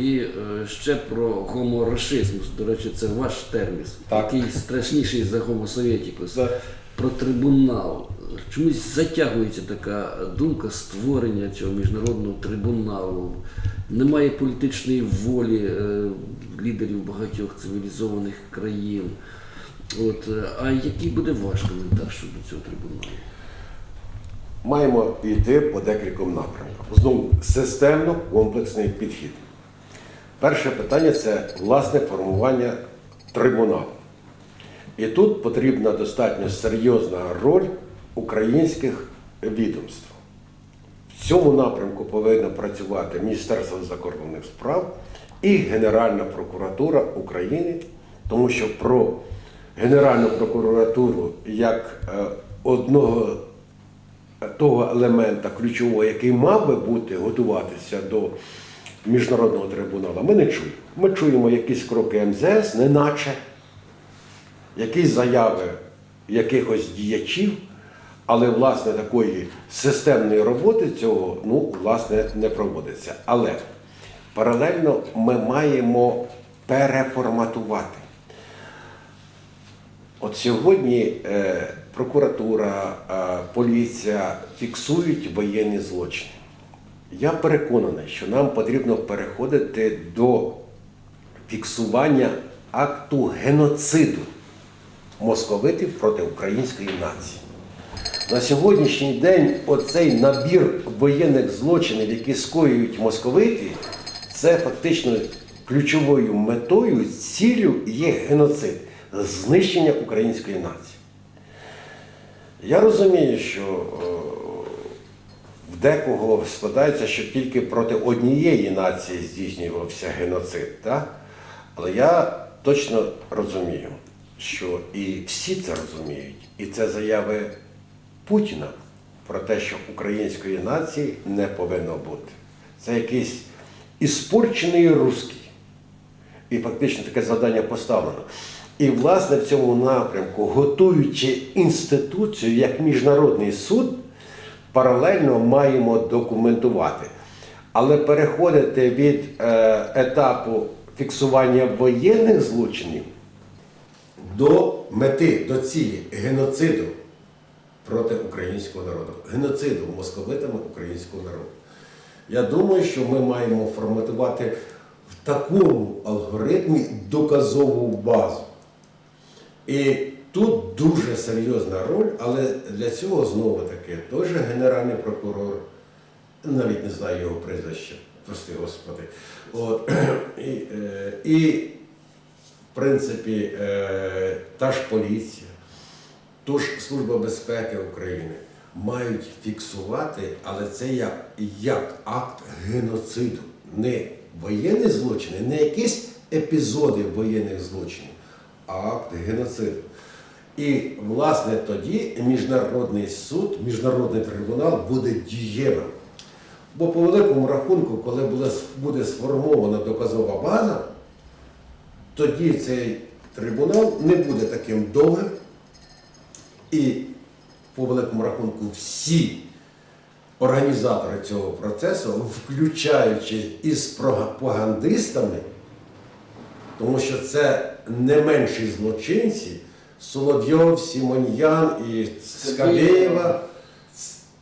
І е, ще про гоморашизм. До речі, це ваш термін, Так. який страшніший за гомосовєтікус. Да. Про трибунал. Чомусь затягується така думка створення цього міжнародного трибуналу. Немає політичної волі е, лідерів багатьох цивілізованих країн. От, е, а який буде ваш коментар щодо цього трибуналу? Маємо йти по декільком напрямкам. Знову системно комплексний підхід. Перше питання це власне формування трибуналу. І тут потрібна достатньо серйозна роль українських відомств. В цьому напрямку повинно працювати Міністерство закордонних справ і Генеральна прокуратура України, тому що про Генеральну прокуратуру як е, одного того елемента ключового, який мав би бути готуватися до міжнародного трибуналу, ми не чуємо. Ми чуємо якісь кроки МЗС, неначе якісь заяви якихось діячів, але власне такої системної роботи цього ну, власне, не проводиться. Але паралельно ми маємо переформатувати. От сьогодні е, прокуратура, е, поліція фіксують воєнні злочини. Я переконаний, що нам потрібно переходити до фіксування акту геноциду московитів проти української нації. На сьогоднішній день оцей набір воєнних злочинів, які скоюють московиті, це фактично ключовою метою, ціллю є геноцид, знищення української нації. Я розумію, що е, в декого складається, що тільки проти однієї нації здійснювався геноцид. Так? Але я точно розумію, що і всі це розуміють. І це заяви Путіна про те, що української нації не повинно бути. Це якийсь іспорчений русський. І фактично таке завдання поставлено. І, власне, в цьому напрямку, готуючи інституцію як міжнародний суд, паралельно маємо документувати. Але переходити від е, етапу фіксування воєнних злочинів до мети, до цілі геноциду проти українського народу, геноциду московитами українського народу. Я думаю, що ми маємо форматувати в такому алгоритмі доказову базу. І тут дуже серйозна роль, але для цього знову таки теж генеральний прокурор, навіть не знаю його прізвище, прости Господи. От, і, е, і, в принципі, е, та ж поліція, тож Служба безпеки України мають фіксувати, але це як, як акт геноциду, не воєнні злочини, не якісь епізоди воєнних злочинів, а акт геноциду. І, власне, тоді міжнародний суд, міжнародний трибунал буде дієвим. Бо по великому рахунку, коли буде, сформована доказова база, тоді цей трибунал не буде таким довгим. І по великому рахунку всі організатори цього процесу, включаючи із пропагандистами, тому що це не менші злочинці, Соловйов, Сімоньян і Скабєєва.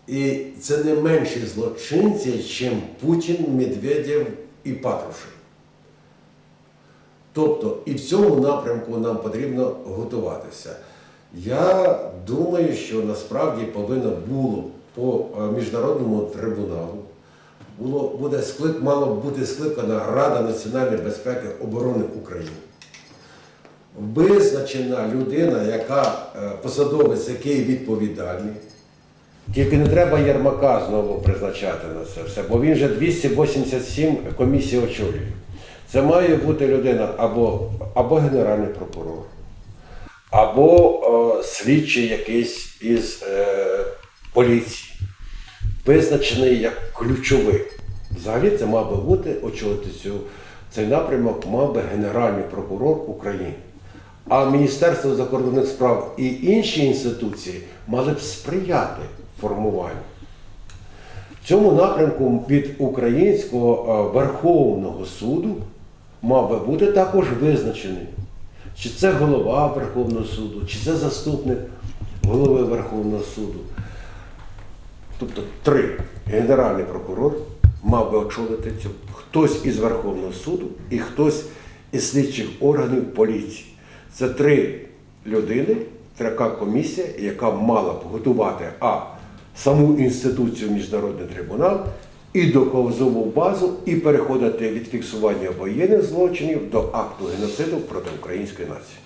І це не менші злочинці, ніж Путін, Медведєв і Патрушев. Тобто і в цьому напрямку нам потрібно готуватися. Я думаю, що насправді повинно було по е, міжнародному трибуналу було, буде склик, мала бути скликана Рада національної безпеки оборони України. Визначена людина, яка е, посадовець, який відповідальний. Тільки не треба Єрмака знову призначати на це все, бо він вже 287 комісій очолює. Це має бути людина або, або генеральний прокурор, або е, слідчий якийсь із е, поліції, визначений як ключовий. Взагалі це мав би бути очолити цю, цей напрямок, мав би Генеральний прокурор України. А Міністерство закордонних справ і інші інституції мали б сприяти формуванню цьому напрямку від Українського е, Верховного суду мав би бути також визначений, чи це голова Верховного суду, чи це заступник голови Верховного суду. Тобто три. Генеральний прокурор мав би очолити цю. Хтось із Верховного суду і хтось із слідчих органів поліції. Це три людини, така комісія, яка мала б готувати а саму інституцію Міжнародний трибунал і доказову базу, і переходити від фіксування воєнних злочинів до акту геноциду проти української нації.